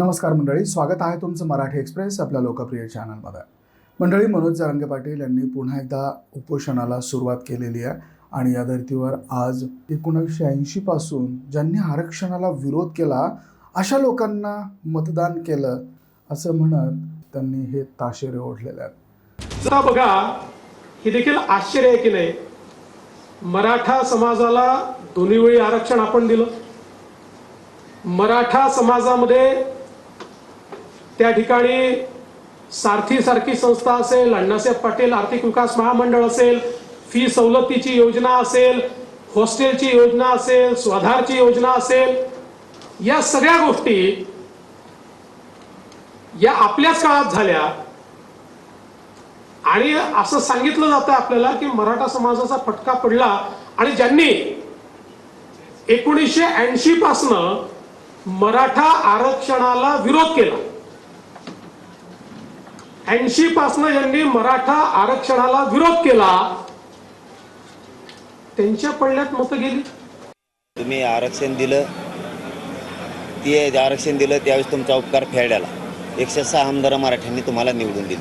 नमस्कार मंडळी स्वागत आहे तुमचं मराठी एक्सप्रेस आपल्या लोकप्रिय चॅनलमध्ये. मंडळी मनोज जरांगे पाटील यांनी पुन्हा एकदा उपोषणाला सुरुवात केलेली आहे आणि या धर्तीवर आज एकोणीसशे ऐंशीपासून ज्यांनी आरक्षणाला विरोध केला अशा लोकांना मतदान केलं असं म्हणत त्यांनी हे ताशेरे ओढलेले आहेत. बघा हे देखील आश्चर्य आहे की नाही? मराठा समाजाला दोन्ही वेळी आरक्षण आपण दिलं. मराठा समाजामध्ये त्या ठिकाणी सारथी सारखी संस्था असेल अण्णासाहेब पाटील आर्थिक विकास महामंडळ असेल फी सवलतीची योजना असेल हॉस्टेलची योजना असेल स्वाधारची योजना असेल या सगळ्या गोष्टी या आपल्याच काळात झाल्या. आणि असं सांगितलं जातं आपल्याला की मराठा समाजाचा फटका पडला आणि ज्यांनी एकोणीसशे ऐंशी पासनं मराठा आरक्षणाला विरोध केला ऐंशी पासन ज्यांनी मराठा आरक्षणाला विरोध केला. त्यांच्या पडल्यात मतं गेली. तुम्ही आरक्षण दिलं ते आरक्षण दिलं त्यावेळेस तुमचा उपकार फेडायला. एकशे सहा आमदार मराठ्यांनी तुम्हाला निवडून दिली.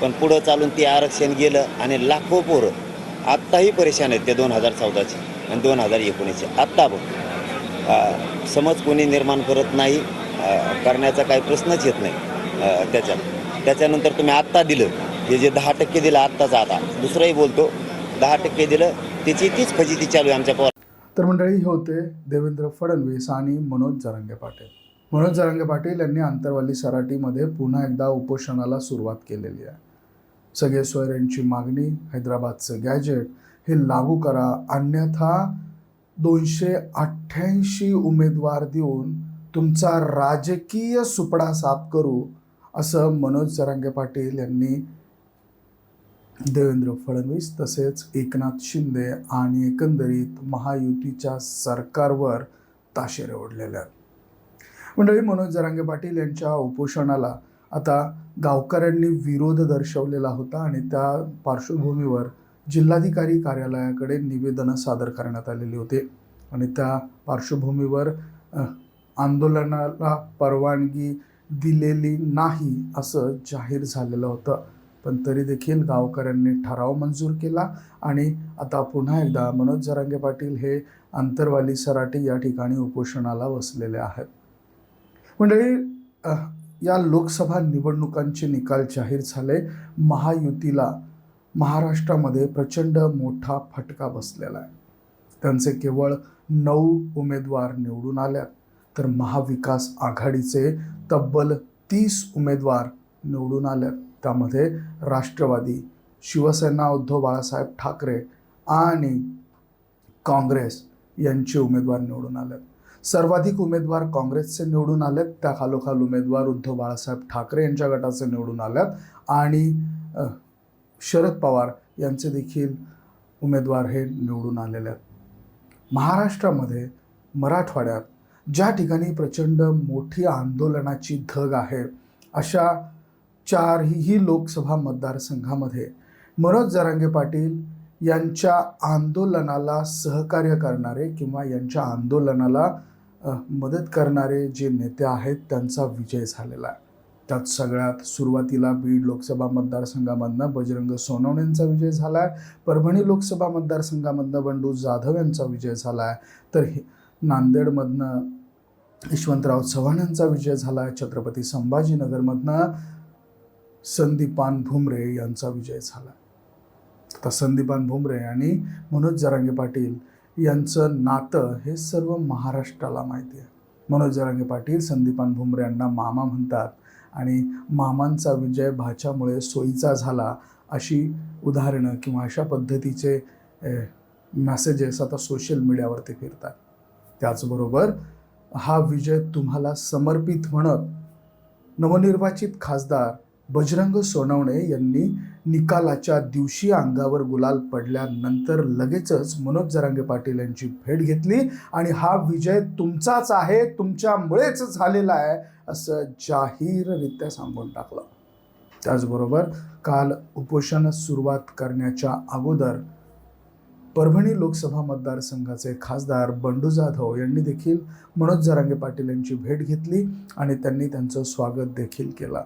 पण पुढं चालून ते आरक्षण गेलं आणि लाखो पोरं आत्ताही परेशान आहेत ते दोन हजार चौदाचे आणि दोन हजार एकोणीसचे. आत्ता बघ समज कोणी निर्माण करत नाही करण्याचा काही प्रश्नच येत नाही त्याच्यात. त्याच्यानंतर तुम्ही आत्ता दिलं. हे जे दहा टक्के दिलं आत्ताच आता. दुसरंही बोलतो दहा टक्के दिलं त्याची तीच फजिती चालू आहे आमच्या पवार तर मंडळी हे होते देवेंद्र फडणवीस आणि मनोज जरांगे पाटील. मनोज जरांगे पाटील यांनी आंतरवाली सराटीमध्ये पुन्हा एकदा उपोषणाला सुरुवात केलेली आहे. सगळे सोयऱ्यांची मागणी हैदराबादचं गॅजेट हे लागू करा. अन्यथा दोनशे अठ्ठ्याऐंशी उमेदवार देऊन तुमचा राजकीय सुपडा साफ करू. असं मनोज जरांगे पाटील यांनी देवेंद्र फडणवीस तसेच एकनाथ शिंदे आणि एकंदरीत महायुतीच्या सरकारवर ताशेरे ओढलेले मंडळी मनोज जरांगे पाटील यांच्या उपोषणाला आता गावकऱ्यांनी विरोध दर्शवलेला होता आणि त्या पार्श्वभूमीवर जिल्हाधिकारी कार्यालयाकडे निवेदनं सादर करण्यात आलेली होते आणि त्या पार्श्वभूमीवर आंदोलनाला परवानगी दिलेली नाही असं जाहीर झालेलं होतं. पण तरी देखील गावकऱ्यांनी ठराव मंजूर केला आणि आता पुन्हा एकदा मनोज जरांगे पाटील हे आंतरवाली सराटी या ठिकाणी उपोषणाला बसलेले आहेत. मंडळी या लोकसभा निवडणुकांचे निकाल जाहीर झाले. महायुतीला महाराष्ट्रामध्ये प्रचंड मोठा फटका बसलेला आहे. त्यांचे केवळ नऊ उमेदवार निवडून आल्यात. तर महाविकास आघाडीचे तब्बल तीस उमेदवार निवडून आले. त्यामध्ये राष्ट्रवादी शिवसेना उद्धव बाळासाहेब ठाकरे आणि काँग्रेस यांचे उमेदवार निवडून आलेत सर्वाधिक उमेदवार काँग्रेसचे निवडून आलेत त्या खालोखाल उमेदवार उद्धव बाळासाहेब ठाकरे यांच्या गटाचे निवडून आल्यात आणि शरद पवार यांचे देखील उमेदवार हे निवडून आलेले आहेत. महाराष्ट्रामध्ये मराठवाड्यात ज्या ठिकाणी प्रचंड मोठी आंदोलनाची धग आहे अशा चारही लोकसभा मतदारसंघामध्ये मनोज जरांगे पाटील यांच्या आंदोलनाला सहकार्य करणारे किंवा यांच्या आंदोलनाला मदत करणारे जे नेते आहेत त्यांचा विजय झालेला आहे. त्यात सगळ्यात सुरुवातीला बीड लोकसभा मतदारसंघामधनं बजरंग सोनवणेंचा विजय झाला आहे. परभणी लोकसभा मतदारसंघामधनं बंडू जाधव यांचा विजय झाला आहे. तर हे नांदेडमधनं यशवंतराव चव्हाणांचा विजय झाला आहे छत्रपती संभाजीनगरमधनं संदीपान भुमरे यांचा विजय झाला. आता संदीपान भुमरे आणि मनोज जरांगे पाटील यांचं नातं हे सर्व महाराष्ट्राला माहिती आहे. मनोज जरांगे पाटील संदीपान भुमरे यांना मामा म्हणतात आणि मामांचा विजय भाच्यामुळे सोयीचा झाला अशी उदाहरणं किंवा अशा पद्धतीचे मेसेजेस आता सोशल मीडियावरती फिरतात. त्याचबरोबर हा विजय तुम्हाला समर्पित म्हणत नवनिर्वाचित खासदार बजरंग सोनवणे यांनी निकालाच्या दिवशी अंगावर गुलाल पडल्यानंतर लगेचच मनोज जरांगे पाटील यांची भेट घेतली आणि हा विजय तुमचाच आहे तुमच्यामुळेच झालेला आहे असं जाहीररित्या सांगून टाकलं. त्याचबरोबर काल उपोषण सुरुवात करण्याच्या अगोदर परभणी लोकसभा मतदारसंघाचे खासदार बंडू जाधव यांनी देखील मनोज जरांगे पाटील यांची भेट घेतली आणि त्यांनी त्यांचं स्वागत देखील केला.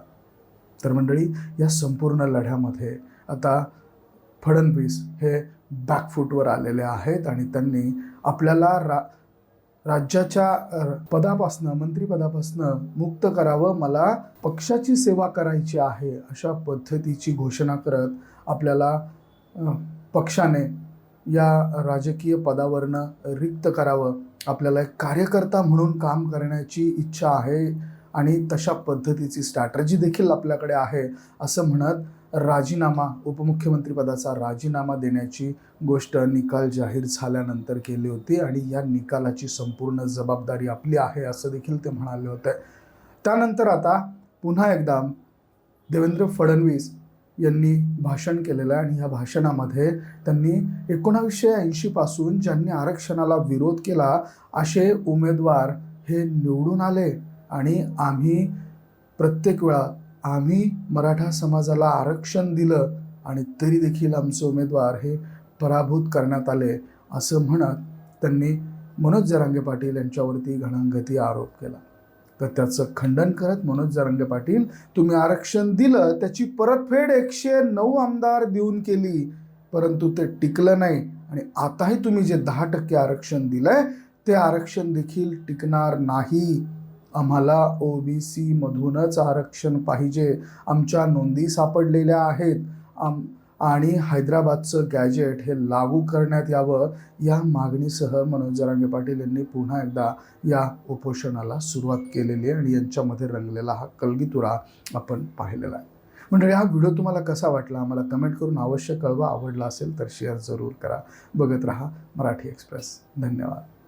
तर मंडळी या संपूर्ण लढ्यामध्ये आता फडणवीस हे बॅकफूटवर आलेले आहेत आणि त्यांनी आपल्याला रा राज्याच्या पदापासनं मंत्रिपदापासनं मुक्त करावं मला पक्षाची सेवा करायची आहे अशा पद्धतीची घोषणा करत आपल्याला पक्षाने या राजकीय पदावरनं रिक्त करावं. आपल्याला एक कार्यकर्ता म्हणून काम करण्याची इच्छा आहे आणि तशा पद्धतीची स्ट्रॅटर्जी देखील आपल्याकडे आहे असं म्हणत राजीनामा उपमुख्यमंत्रीपदाचा राजीनामा देण्याची गोष्ट निकाल जाहीर झाल्यानंतर केली होती आणि या निकालाची संपूर्ण जबाबदारी आपली आहे असं देखील ते म्हणाले होते. त्यानंतर आता पुन्हा एकदा देवेंद्र फडणवीस यांनी भाषण केलेलं आहे आणि ह्या भाषणामध्ये त्यांनी एकोणावीसशे ऐंशीपासून ज्यांनी आरक्षणाला विरोध केला असे उमेदवार हे निवडून आले आणि आम्ही प्रत्येक वेळा आम्ही मराठा समाजाला आरक्षण दिलं आणि तरी देखील आमचे उमेदवार हे पराभूत करण्यात आले असं म्हणत त्यांनी मनोज जरांगे पाटील यांच्यावरती घणंगती आरोप केला. तर त्याचं खंडन करत मनोज जरंगे पाटील तुम्ही आरक्षण दिलं त्याची परतफेड एकशे नऊ आमदार देऊन केली परंतु ते टिकलं नाही. आणि आताही तुम्ही जे दहा टक्के आरक्षण दिलंय ते आरक्षण देखील टिकणार नाही. आम्हाला ओ बी सीमधूनच आरक्षण पाहिजे. आमच्या नोंदी सापडलेल्या आहेत. आम आणि हैदराबादचं गॅजेट हे लागू करण्यात यावं या मागणीसह मनोज जरांगे पाटील यांनी पुन्हा एकदा या उपोषणाला सुरुवात केलेली आहे आणि यांच्यामध्ये रंगलेला हा कलगीतुरा आपण पाहिलेला आहे. म्हणजे हा व्हिडिओ तुम्हाला कसा वाटला? आम्हाला कमेंट करून अवश्य कळवा. आवडला असेल तर शेअर जरूर करा. बघत राहा मराठी एक्सप्रेस. धन्यवाद.